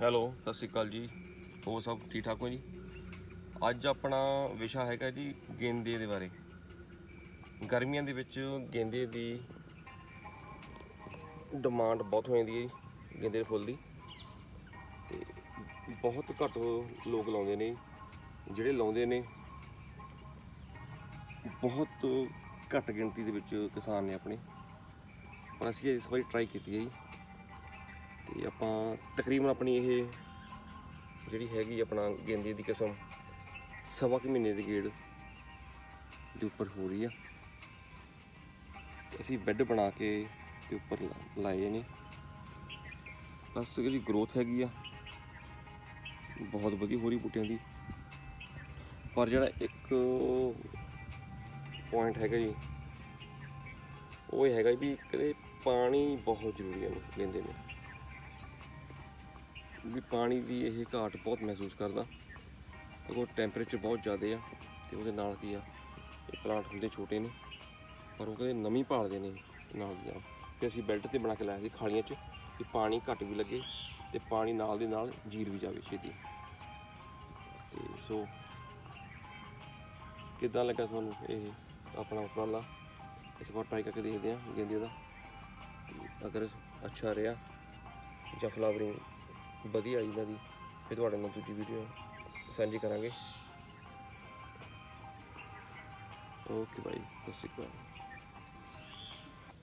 Hello, ਸਤਿ ਸ਼੍ਰੀ ਅਕਾਲ ਜੀ। ਹੋਰ ਸਭ ਠੀਕ ਠਾਕ ਹੋ ਜੀ? ਅੱਜ ਆਪਣਾ ਵਿਸ਼ਾ ਹੈਗਾ ਜੀ ਗੇਂਦੇ ਦੇ ਬਾਰੇ। ਗਰਮੀਆਂ ਦੇ ਵਿੱਚ ਗੇਂਦੇ ਦੀ ਡਿਮਾਂਡ ਬਹੁਤ ਹੋ ਜਾਂਦੀ ਹੈ ਜੀ, ਗੇਂਦੇ ਦੇ ਫੁੱਲ ਦੀ। ਤੇ ਬਹੁਤ ਘੱਟ ਲੋਕ ਲਾਉਂਦੇ ਨੇ, ਜਿਹੜੇ ਲਾਉਂਦੇ ਨੇ, ਬਹੁਤ ਘੱਟ ਗਿਣਤੀ ਦੇ ਵਿੱਚ ਕਿਸਾਨ ਨੇ ਆਪਣੇ। ਪਰ ਅਸੀਂ ਇਸ ਵਾਰੀ ਟਰਾਈ ਕੀਤੀ ਹੈ ਜੀ। ਤੇ ਆਪਾਂ ਤਕਰੀਬਨ ਆਪਣੀ ਇਹ ਜਿਹੜੀ ਹੈਗੀ ਆਪਣਾ ਗੇਂਦੇ ਦੀ ਕਿਸਮ, ਸਵਾ ਕੁ ਮਹੀਨੇ ਦੀ ਗੇੜ ਦੇ ਉੱਪਰ ਹੋ ਰਹੀ ਆ। ਅਸੀਂ ਬੈੱਡ ਬਣਾ ਕੇ ਤੇ ਉੱਪਰ ਲਾਏ ਨੇ ਪਲੱਸ ਜਿਹੜੀ ਗਰੋਥ ਹੈਗੀ ਆ, ਬਹੁਤ ਵਧੀਆ ਹੋ ਰਹੀ ਬੂਟਿਆਂ ਦੀ। ਪਰ ਜਿਹੜਾ ਇੱਕ ਪੁਆਇੰਟ ਹੈਗਾ ਜੀ, ਉਹ ਹੈਗਾ ਵੀ ਕਦੇ ਪਾਣੀ ਬਹੁਤ ਜ਼ਰੂਰੀ ਹੈ ਗੇਂਦੇ ਨੇ। ਕਿਉਂਕਿ ਪਾਣੀ ਦੀ ਇਹ ਘਾਟ ਬਹੁਤ ਮਹਿਸੂਸ ਕਰਦਾ। ਕਿਉਂਕਿ ਟੈਂਪਰੇਚਰ ਬਹੁਤ ਜ਼ਿਆਦਾ ਆ ਤੇ ਉਹਦੇ ਨਾਲ ਕੀ ਆ, ਇਹ ਪਲਾਂਟ ਹੁੰਦੇ ਛੋਟੇ ਨੇ, ਪਰ ਉਹ ਕਹਿੰਦੇ ਨਮੀ ਭਾਲਦੇ ਨੇ ਨਾਲ ਦੀ ਨਾਲ। ਤੇ ਅਸੀਂ ਬੈਲਟ ਤੇ ਬਣਾ ਕੇ ਲਾਇਆ ਸੀ ਖਾਲੀਆਂ 'ਚ ਕਿ ਪਾਣੀ ਘੱਟ ਵੀ ਲੱਗੇ ਤੇ ਪਾਣੀ ਨਾਲ ਦੇ ਨਾਲ ਜੀਰ ਵੀ ਜਾਵੇ ਛੇਤੀ। ਤੇ ਸੋ ਕਿੱਦਾਂ ਲੱਗਾ ਤੁਹਾਨੂੰ ਇਹ ਆਪਣਾ ਉਪਰਾਲਾ? ਇਸ ਵਾਰ ਟਰਾਈ ਕਰਕੇ ਦੇਖਦੇ ਹਾਂ ਗੇਂਦੇ ਦਾ। ਅਗਰ ਅੱਛਾ ਰਿਹਾ ਜਾਂ ਫਲਾਵਰਿੰਗ ਵਧੀਆ ਆਈ ਇਹਨਾਂ ਦੀ। ਫਿਰ ਤੁਹਾਡੇ ਨਾਲ ਦੂਜੀ ਵੀਡੀਓ ਸਾਂਝੀ ਕਰਾਂਗੇ। ਓਕੇ ਬਾਈ ਸਤਿ ਸ਼੍ਰੀ ਅਕਾਲ।